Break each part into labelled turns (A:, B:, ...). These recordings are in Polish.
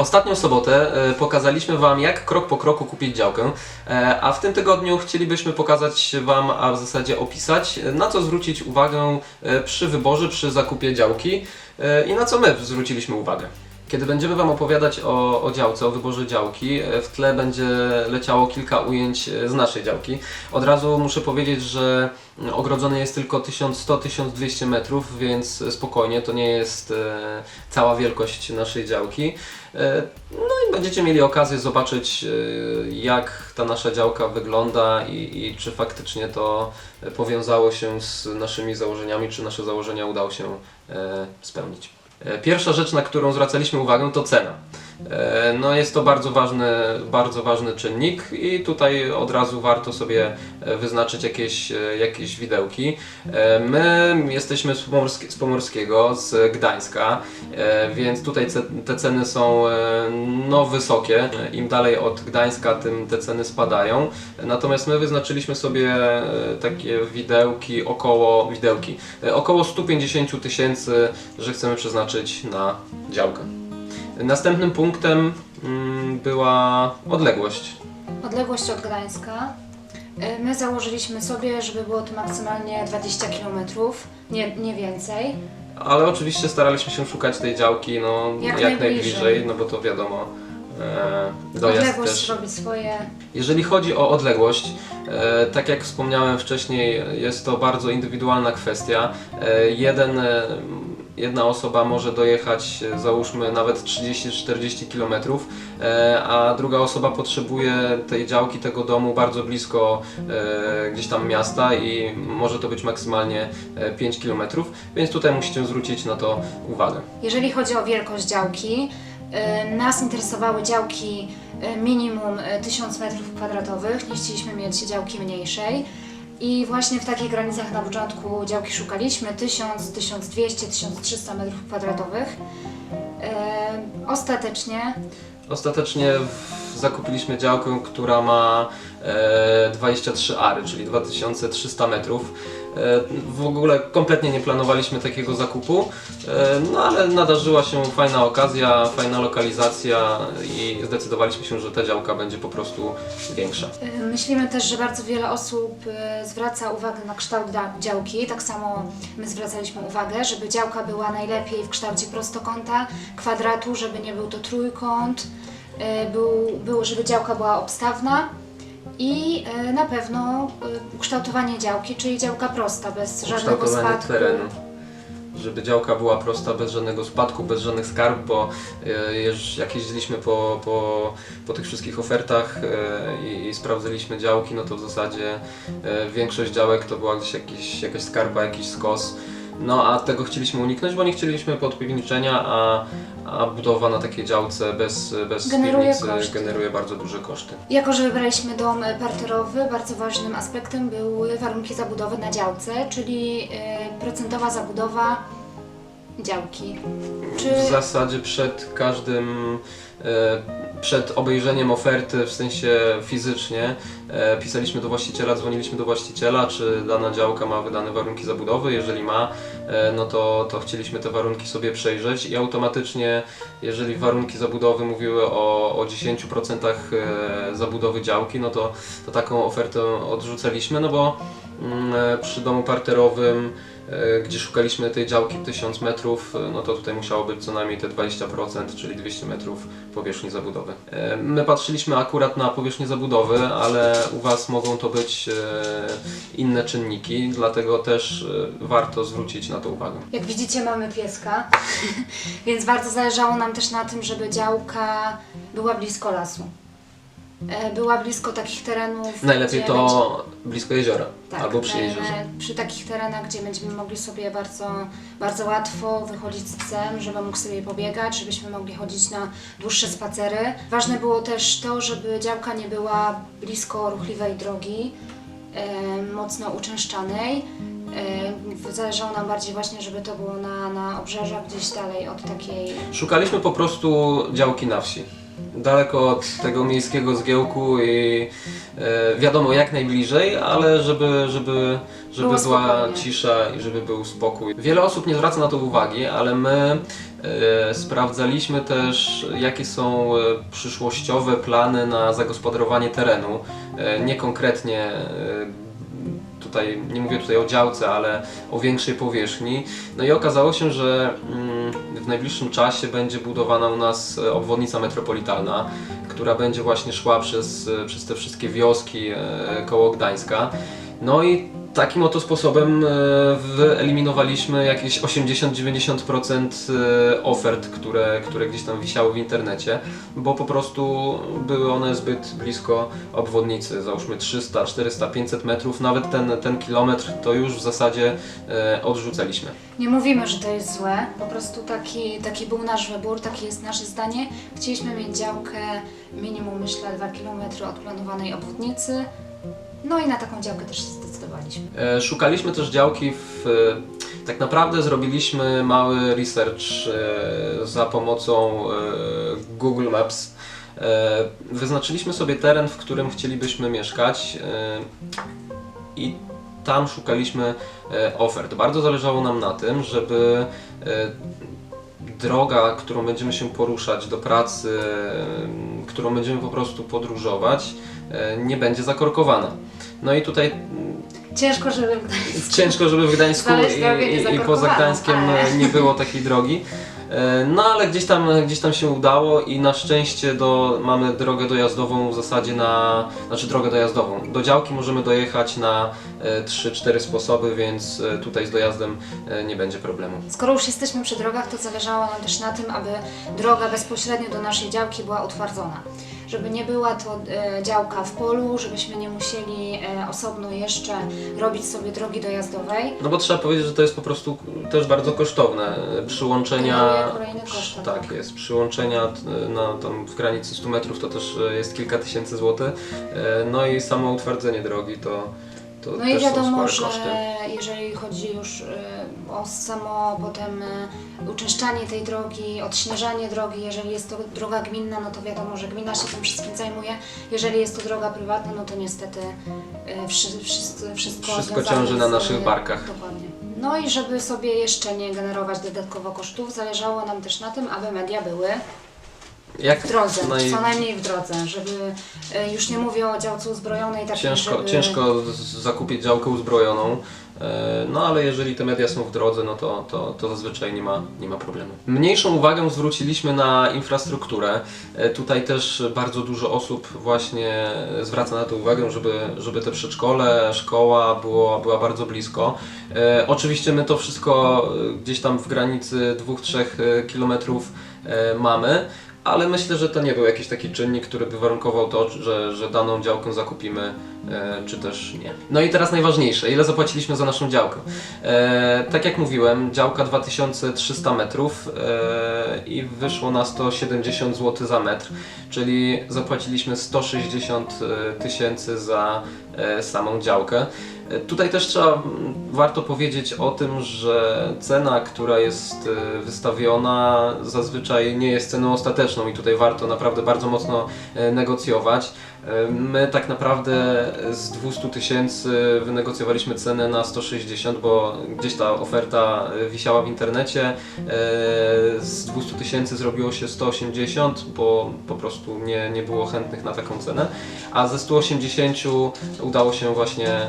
A: Ostatnią sobotę e, pokazaliśmy Wam, jak krok po kroku kupić działkę, e, a w tym tygodniu chcielibyśmy pokazać Wam, a w zasadzie opisać, na co zwrócić uwagę e, przy wyborze, przy zakupie działki i na co my zwróciliśmy uwagę. Kiedy będziemy Wam opowiadać o, o działce, o wyborze działki, e, w tle będzie leciało kilka ujęć e, z naszej działki. Od razu muszę powiedzieć, że mm, ogrodzone jest tylko 1100-1200 metrów, więc spokojnie, to nie jest e, cała wielkość naszej działki. No i będziecie mieli okazję zobaczyć, jak ta nasza działka wygląda i, i czy faktycznie to powiązało się z naszymi założeniami, czy nasze założenia udało się spełnić. E, Pierwsza rzecz, na którą zwracaliśmy uwagę, to cena. E, No jest to bardzo ważny, bardzo ważny czynnik i tutaj od razu warto sobie e, wyznaczyć jakieś, e, jakieś widełki. My jesteśmy z, Pomorski, z Pomorskiego, z Gdańska, więc tutaj te ceny są no, wysokie. Im dalej od Gdańska, tym te ceny spadają. Natomiast my wyznaczyliśmy sobie takie widełki około, widełki, około 150 tysięcy, że chcemy przeznaczyć na działkę. Następnym punktem mm, była odległość.
B: Odległość od Gdańska. Y, My założyliśmy sobie, żeby było to maksymalnie 20 km, nie, nie więcej.
A: Ale oczywiście staraliśmy się szukać tej działki no, jak,
B: Jak
A: najbliżej.
B: najbliżej.
A: no bo to wiadomo. E, dojazd
B: Odległość
A: też.
B: robi swoje.
A: Jeżeli chodzi o odległość, e, tak jak wspomniałem wcześniej, jest to bardzo indywidualna kwestia. E, jeden, e, jedna osoba może dojechać, e, załóżmy, nawet 30-40 km, e, a druga osoba potrzebuje tej działki, tego domu bardzo blisko e, gdzieś tam miasta i może to być maksymalnie e, 5 km, więc tutaj musicie zwrócić na to uwagę.
B: Jeżeli chodzi o wielkość działki, nas interesowały działki minimum y, 1000 m2, nie chcieliśmy mieć działki mniejszej. I właśnie w takich granicach na początku działki szukaliśmy 1000, 1200, 1300 m2. Ostatecznie
A: Ostatecznie w- zakupiliśmy działkę, która ma e, 23 ary, czyli 2300 metrów. E, w ogóle kompletnie nie planowaliśmy takiego zakupu, e, no ale nadarzyła się fajna okazja, fajna lokalizacja i zdecydowaliśmy się, że ta działka będzie po prostu większa.
B: Y, Myślimy też, że bardzo wiele osób zwraca uwagę na kształt działki. Tak samo my zwracaliśmy uwagę, żeby działka była najlepiej w kształcie prostokąta, kwadratu, żeby nie był to trójkąt, był, był, żeby działka była obstawna i y, na pewno y, ukształtowanie działki, czyli działka prosta, bez żadnego spadku.
A: terenu. Żeby działka była prosta, bez żadnego spadku, bez żadnych skarb, bo e, jak jeździliśmy po, po, po tych wszystkich ofertach e, i, i sprawdzaliśmy działki, no to w zasadzie e, większość działek to była gdzieś jakiś, jakaś skarpa, jakiś skos. No a tego chcieliśmy uniknąć, bo nie chcieliśmy podpiwniczenia, a, a budowa na takiej działce bez, bez
B: Generuje
A: piwnicy
B: koszty.
A: generuje bardzo duże koszty.
B: Jako, że wybraliśmy dom parterowy, bardzo ważnym aspektem były warunki zabudowy na działce, czyli y, procentowa zabudowa działki. Czy
A: W zasadzie przed każdym, e, przed obejrzeniem oferty, w sensie fizycznie, e, pisaliśmy do właściciela, dzwoniliśmy do właściciela, czy dana działka ma wydane warunki zabudowy. Jeżeli ma, no to, to chcieliśmy te warunki sobie przejrzeć i automatycznie, jeżeli warunki zabudowy mówiły o, o 10% e, zabudowy działki, no to, to taką ofertę odrzucaliśmy, no bo mm, e, przy domu parterowym e, gdzie szukaliśmy tej działki 1000 metrów, e, no to tutaj musiało być co najmniej te 20%, czyli 200 metrów powierzchni zabudowy. E, My patrzyliśmy akurat na powierzchnię zabudowy, ale u Was mogą to być e, inne czynniki, dlatego też e, warto zwrócić na to uwagę.
B: jak widzicie mamy pieska, więc bardzo zależało nam też na tym, żeby działka była blisko lasu. E, Była blisko takich terenów.
A: Najlepiej
B: gdzie
A: to blisko jeziora
B: Tak,
A: albo przy
B: na-
A: jeziorze.
B: przy takich terenach, gdzie będziemy mogli sobie bardzo, bardzo łatwo wychodzić z psem, żeby mógł sobie pobiegać, żebyśmy mogli chodzić na dłuższe spacery. Ważne było też to, żeby działka nie była blisko ruchliwej drogi, e, mocno uczęszczanej. E, zależało nam bardziej właśnie, żeby to było na, na obrzeżach, gdzieś dalej od takiej...
A: Szukaliśmy po prostu działki na wsi. Daleko od tego miejskiego zgiełku i e, wiadomo jak najbliżej, ale żeby, żeby, żeby
B: Było
A: była
B: spokojnie.
A: cisza i żeby był spokój. Wiele osób nie zwraca na to uwagi, ale my e, sprawdzaliśmy też jakie są e, przyszłościowe plany na zagospodarowanie terenu. E, nie konkretnie e, tutaj, nie mówię tutaj o działce, ale o większej powierzchni. No i okazało się, że mm, w najbliższym czasie będzie budowana u nas e, obwodnica metropolitalna, która będzie właśnie szła przez, e, przez te wszystkie wioski e, koło Gdańska. No i takim oto sposobem e, wyeliminowaliśmy jakieś 80-90% e, ofert, które, które gdzieś tam wisiały w internecie, bo po prostu były one zbyt blisko obwodnicy, załóżmy 300, 400, 500 metrów, nawet ten, ten kilometr to już w zasadzie e, odrzucaliśmy.
B: Nie mówimy, że to jest złe, po prostu taki, taki był nasz wybór, takie jest nasze zdanie. Chcieliśmy mieć działkę minimum, myślę, 2 km od planowanej obwodnicy. No i na taką działkę też się zdecydowaliśmy.
A: E, Szukaliśmy też działki w. e, Tak naprawdę zrobiliśmy mały research e, za pomocą Google Maps. Wyznaczyliśmy sobie teren, w którym chcielibyśmy mieszkać i tam szukaliśmy ofert. Bardzo zależało nam na tym, żeby droga, którą będziemy się poruszać do pracy, którą będziemy po prostu podróżować, nie będzie zakorkowana. No i tutaj
B: Ciężko, żeby
A: Ciężko, żeby w Gdańsku
B: Znaleźć drogę
A: i, i, i poza
B: niezakorkowaną,
A: Gdańskiem
B: ale-
A: nie było takiej drogi. E, No ale gdzieś tam, gdzieś tam się udało i na szczęście do, mamy drogę dojazdową w zasadzie na, znaczy drogę dojazdową. Do działki możemy dojechać na e, 3-4 sposoby, więc e, tutaj z dojazdem e, nie będzie problemu.
B: Skoro już jesteśmy przy drogach, to zależało nam też na tym, aby droga bezpośrednio do naszej działki była utwardzona. Żeby nie była to e, działka w polu, żebyśmy nie musieli e, osobno jeszcze robić sobie drogi dojazdowej.
A: No bo trzeba powiedzieć, że to jest po prostu też bardzo kosztowne. E, Przyłączenia.
B: Generuje kolejny koszt,
A: Tak jest. Przyłączenia na tam w granicy 100 metrów to też jest kilka tysięcy złotych. No i samo utwardzenie drogi to, to
B: No i wiadomo, że jeżeli chodzi już y, o samo potem y, uczęszczanie tej drogi, odśnieżanie drogi, jeżeli jest to droga gminna, no to wiadomo, że gmina się tym wszystkim zajmuje. Jeżeli jest to droga prywatna, no to niestety y, wszy, wszyscy, wszystko
A: Wszystko ciąży na naszych barkach.
B: Dokładnie. No i żeby sobie jeszcze nie generować dodatkowo kosztów, zależało nam też na tym, aby media były
A: Jak
B: w drodze,
A: naj...
B: co najmniej w drodze, żeby, y, już nie mówię o działce uzbrojonej, takiej,
A: ciężko,
B: żeby...
A: ciężko z- zakupić działkę uzbrojoną. E, No ale jeżeli te media są w drodze, no to, to, to zazwyczaj nie ma, nie ma problemu. Mniejszą uwagę zwróciliśmy na infrastrukturę. E, Tutaj też bardzo dużo osób właśnie zwraca na to uwagę, żeby, żeby te przedszkole, szkoła było, była bardzo blisko. E, Oczywiście my to wszystko e, gdzieś tam w granicy 2-3 kilometrów e, mamy. Ale myślę, że to nie był jakiś taki czynnik, który by warunkował to, że, że daną działkę zakupimy, e, czy też nie. No i teraz najważniejsze, ile zapłaciliśmy za naszą działkę? E, tak jak mówiłem, działka 2300 metrów e, i wyszło na 170 zł za metr, czyli zapłaciliśmy 160 tysięcy za e, samą działkę. E, Tutaj też trzeba, warto powiedzieć o tym, że cena, która jest e, wystawiona, zazwyczaj nie jest ceną ostateczną i tutaj warto naprawdę bardzo mocno e, negocjować. My tak naprawdę z 200 tysięcy wynegocjowaliśmy cenę na 160, bo gdzieś ta oferta wisiała w internecie. E, Z 200 tysięcy zrobiło się 180, bo po prostu nie, nie było chętnych na taką cenę. A ze 180 udało się właśnie e,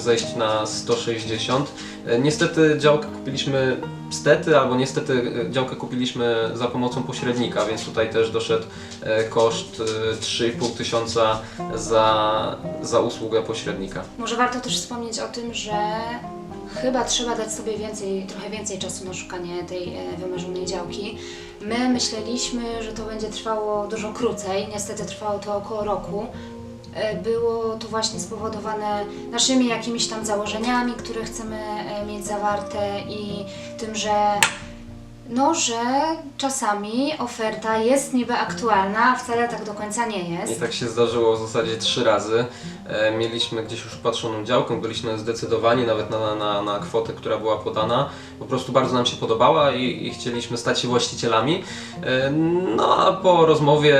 A: zejść na 160. E, Niestety działkę kupiliśmy, stety albo niestety e, działkę kupiliśmy za pomocą pośrednika, więc tutaj też doszedł e, koszt e, 3,5 tysiąca za, za usługę pośrednika.
B: Może warto też wspomnieć o tym, że chyba trzeba dać sobie więcej, trochę więcej czasu na szukanie tej e, wymarzonej działki. My myśleliśmy, że to będzie trwało dużo krócej, niestety trwało to około roku. E, Było to właśnie spowodowane naszymi jakimiś tam założeniami, które chcemy e, mieć zawarte i tym, że No, że czasami oferta jest niby aktualna, a wcale tak do końca nie
A: I
B: jest.
A: tak się zdarzyło w zasadzie trzy razy. E, mieliśmy gdzieś już patrzoną działkę, byliśmy zdecydowani nawet na, na, na kwotę, która była podana. Po prostu bardzo nam się podobała i, i chcieliśmy stać się właścicielami. E, no a po rozmowie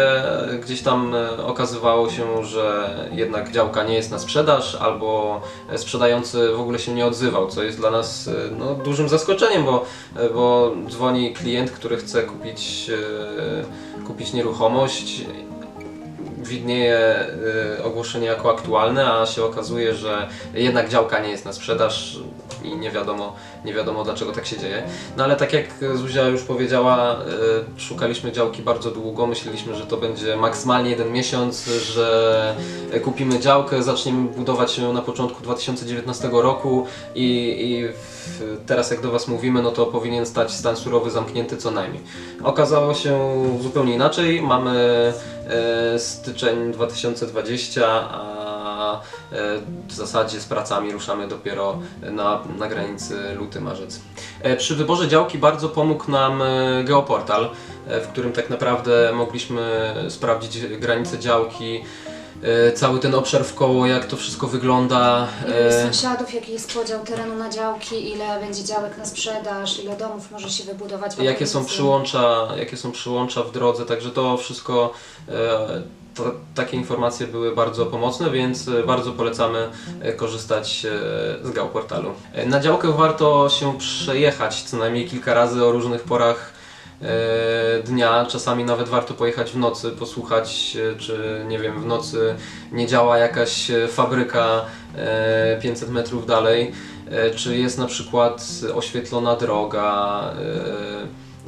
A: gdzieś tam e, okazywało się, że jednak działka nie jest na sprzedaż, albo sprzedający w ogóle się nie odzywał, co jest dla nas e, no, dużym zaskoczeniem, bo, bo dzwoni klient, który chce kupić, kupić nieruchomość widnieje y, ogłoszenie jako aktualne, a się okazuje, że jednak działka nie jest na sprzedaż i nie wiadomo, nie wiadomo dlaczego tak się dzieje. No ale tak jak Zuzia już powiedziała, y, szukaliśmy działki bardzo długo, myśleliśmy, że to będzie maksymalnie jeden miesiąc, że kupimy działkę, zaczniemy budować ją na początku 2019 roku i, i teraz jak do Was mówimy, no to powinien stać stan surowy zamknięty co najmniej. Okazało się zupełnie inaczej. Mamy styczeń 2020, a e, w zasadzie z pracami ruszamy dopiero na, na granicy luty-marzec. E, przy wyborze działki bardzo pomógł nam e, geoportal, e, w którym tak naprawdę mogliśmy sprawdzić granice działki, e, cały ten obszar w koło, jak to wszystko wygląda.
B: Ilu
A: e,
B: jest sąsiadów, jaki jest podział terenu na działki, ile będzie działek na sprzedaż, ile domów może się wybudować.
A: jakie są
B: okolicy.
A: przyłącza, jakie są przyłącza w drodze, także to wszystko, e, to, takie informacje były bardzo pomocne, więc e, bardzo polecamy e, korzystać e, z Geoportalu. E, Na działkę warto się przejechać co najmniej kilka razy o różnych porach e, dnia, czasami nawet warto pojechać w nocy, posłuchać, e, czy nie wiem, w nocy nie działa jakaś e, fabryka e, 500 metrów dalej, e, czy jest na przykład oświetlona droga,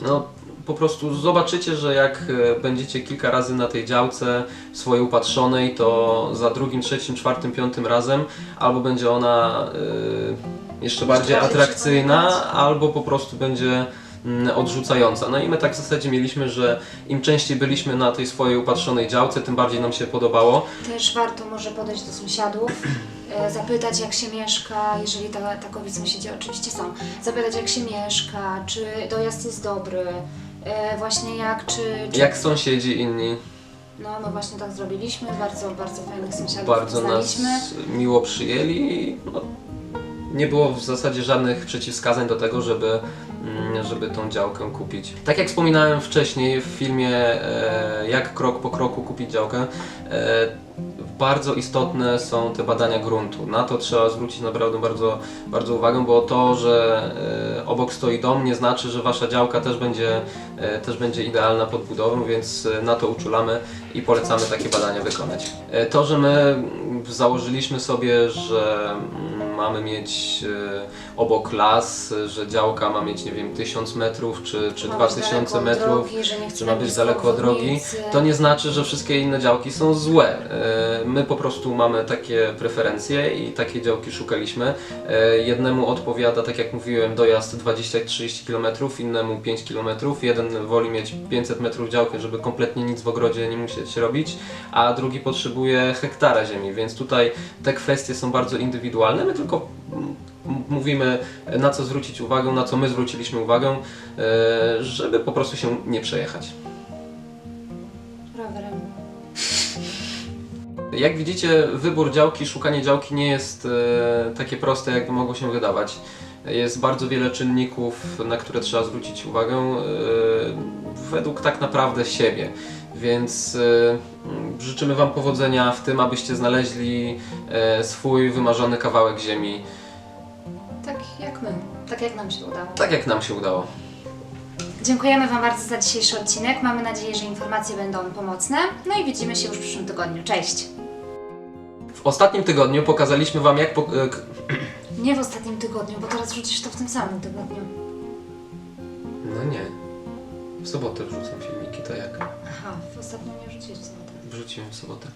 A: e, no po prostu zobaczycie, że jak e, będziecie kilka razy na tej działce swojej upatrzonej, to za drugim, trzecim, czwartym, piątym razem albo będzie ona e, jeszcze bardziej atrakcyjna, albo po prostu będzie odrzucająca. No i my tak w zasadzie mieliśmy, że im częściej byliśmy na tej swojej upatrzonej działce, tym bardziej nam się podobało.
B: Też warto może podejść do sąsiadów, e, zapytać jak się mieszka, jeżeli ta, takowi sąsiedzi oczywiście są, zapytać jak się mieszka, czy dojazd jest dobry, e, właśnie jak, czy... czy
A: Jak sąsiedzi inni
B: No, no właśnie tak zrobiliśmy, bardzo, bardzo fajnych sąsiadów
A: bardzo
B: poznaliśmy.
A: nas miło przyjęli. No, nie było w zasadzie żadnych przeciwwskazań do tego, żeby, mm, żeby tą działkę kupić. Tak jak wspominałem wcześniej w filmie e, Jak krok po kroku kupić działkę, e, bardzo istotne są te badania gruntu. Na to trzeba zwrócić naprawdę bardzo, bardzo uwagę, bo to, że e, obok stoi dom nie znaczy, że wasza działka też będzie, też będzie idealna pod budową, więc na to uczulamy i polecamy takie badania wykonać. To, że my założyliśmy sobie, że mm, mamy mieć e, obok las, że działka ma mieć, nie wiem, 1000 metrów czy, czy
B: Ma być
A: 2000
B: daleko od
A: metrów,
B: drogi,
A: czy ma być daleko od drogi, to nie znaczy, że wszystkie inne działki są złe. E, My po prostu mamy takie preferencje i takie działki szukaliśmy. E, Jednemu odpowiada, tak jak mówiłem, dojazd 20-30 km, innemu 5 km. Jeden woli mieć 500 metrów działkę, żeby kompletnie nic w ogrodzie nie musieć robić, a drugi potrzebuje hektara ziemi, więc tutaj te kwestie są bardzo indywidualne. My tylko mówimy, na co zwrócić uwagę, na co my zwróciliśmy uwagę, e, żeby po prostu się nie przejechać.
B: Rowerem.
A: Jak widzicie, wybór działki, szukanie działki nie jest e, takie proste, jak mogło się wydawać. Jest bardzo wiele czynników, na które trzeba zwrócić uwagę, e, według tak naprawdę siebie. Więc mm, życzymy Wam powodzenia w tym, abyście znaleźli e, swój wymarzony kawałek ziemi,
B: Tak jak my, tak jak nam się udało.
A: tak jak nam się udało.
B: Dziękujemy Wam bardzo za dzisiejszy odcinek. Mamy nadzieję, że informacje będą pomocne. No i widzimy się już w przyszłym tygodniu. Cześć!
A: W ostatnim tygodniu pokazaliśmy Wam, jak. Po, k-
B: Nie w ostatnim tygodniu, bo teraz wrzucisz to w tym samym tygodniu.
A: no nie. W sobotę wrzucam filmiki, to jak?
B: Aha, w ostatnim nie wrzuciłeś w sobotę.
A: Wrzuciłem w sobotę.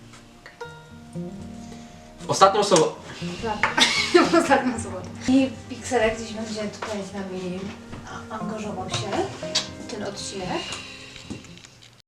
A: W ostatnią sobotę.
B: Tak, w ostatnią sobotę. I Pixelek gdzieś będzie tutaj z nami angażował się w ten odcinek.